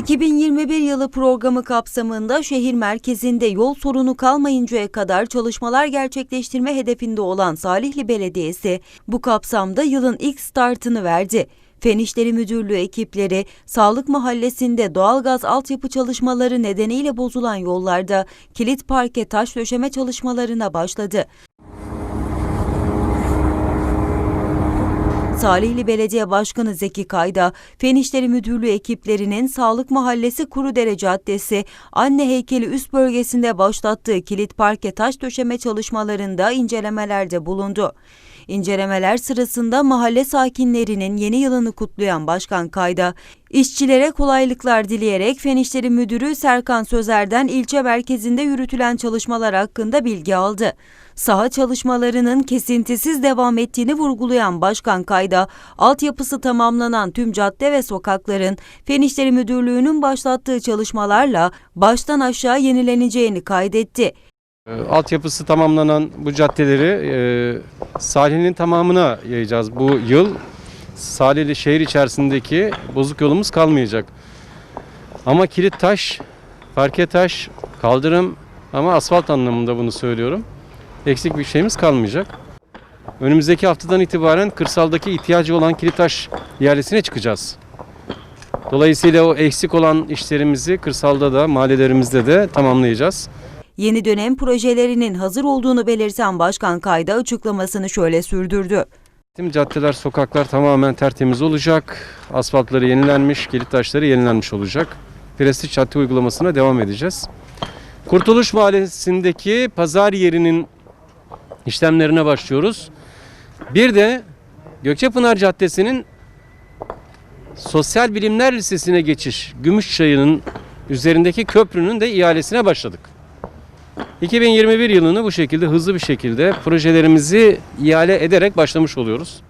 2021 yılı programı kapsamında şehir merkezinde yol sorunu kalmayıncaya kadar çalışmalar gerçekleştirme hedefinde olan Salihli Belediyesi bu kapsamda yılın ilk startını verdi. Fen İşleri Müdürlüğü ekipleri Sağlık Mahallesi'nde doğalgaz altyapı çalışmaları nedeniyle bozulan yollarda kilit parke taş döşeme çalışmalarına başladı. Salihli Belediye Başkanı Zeki Kayda, Fen İşleri Müdürlüğü ekiplerinin Sağlık Mahallesi Kurudere Caddesi, Anne Heykeli üst bölgesinde başlattığı kilit parke taş döşeme çalışmalarında incelemelerde bulundu. İncelemeler sırasında mahalle sakinlerinin yeni yılını kutlayan Başkan Kayda, işçilere kolaylıklar dileyerek Fen İşleri Müdürü Serkan Sözer'den ilçe merkezinde yürütülen çalışmalar hakkında bilgi aldı. Saha çalışmalarının kesintisiz devam ettiğini vurgulayan Başkan Kayda, altyapısı tamamlanan tüm cadde ve sokakların Fen İşleri Müdürlüğü'nün başlattığı çalışmalarla baştan aşağı yenileneceğini kaydetti. E, Altyapısı tamamlanan bu caddeleri e, Salihli'nin tamamına yayacağız bu yıl. Salihli şehir içerisindeki bozuk yolumuz kalmayacak. Ama kilit taş, parke taş, kaldırım ama asfalt anlamında bunu söylüyorum. Eksik bir şeyimiz kalmayacak. Önümüzdeki haftadan itibaren kırsaldaki ihtiyacı olan kilit taş ihalesine çıkacağız. Dolayısıyla o eksik olan işlerimizi kırsalda da mahallelerimizde de tamamlayacağız. Yeni dönem projelerinin hazır olduğunu belirten Başkan Kayda açıklamasını şöyle sürdürdü. Tüm caddeler, sokaklar tamamen tertemiz olacak. Asfaltları yenilenmiş, kilit taşları yenilenmiş olacak. Prestij cadde uygulamasına devam edeceğiz. Kurtuluş Mahallesi'ndeki pazar yerinin işlemlerine başlıyoruz. Bir de Gökçepınar Caddesi'nin Sosyal Bilimler Lisesi'ne geçiş, Gümüşçayı'nın üzerindeki köprünün de ihalesine başladık. 2021 yılını bu şekilde hızlı bir şekilde projelerimizi ihale ederek başlamış oluyoruz.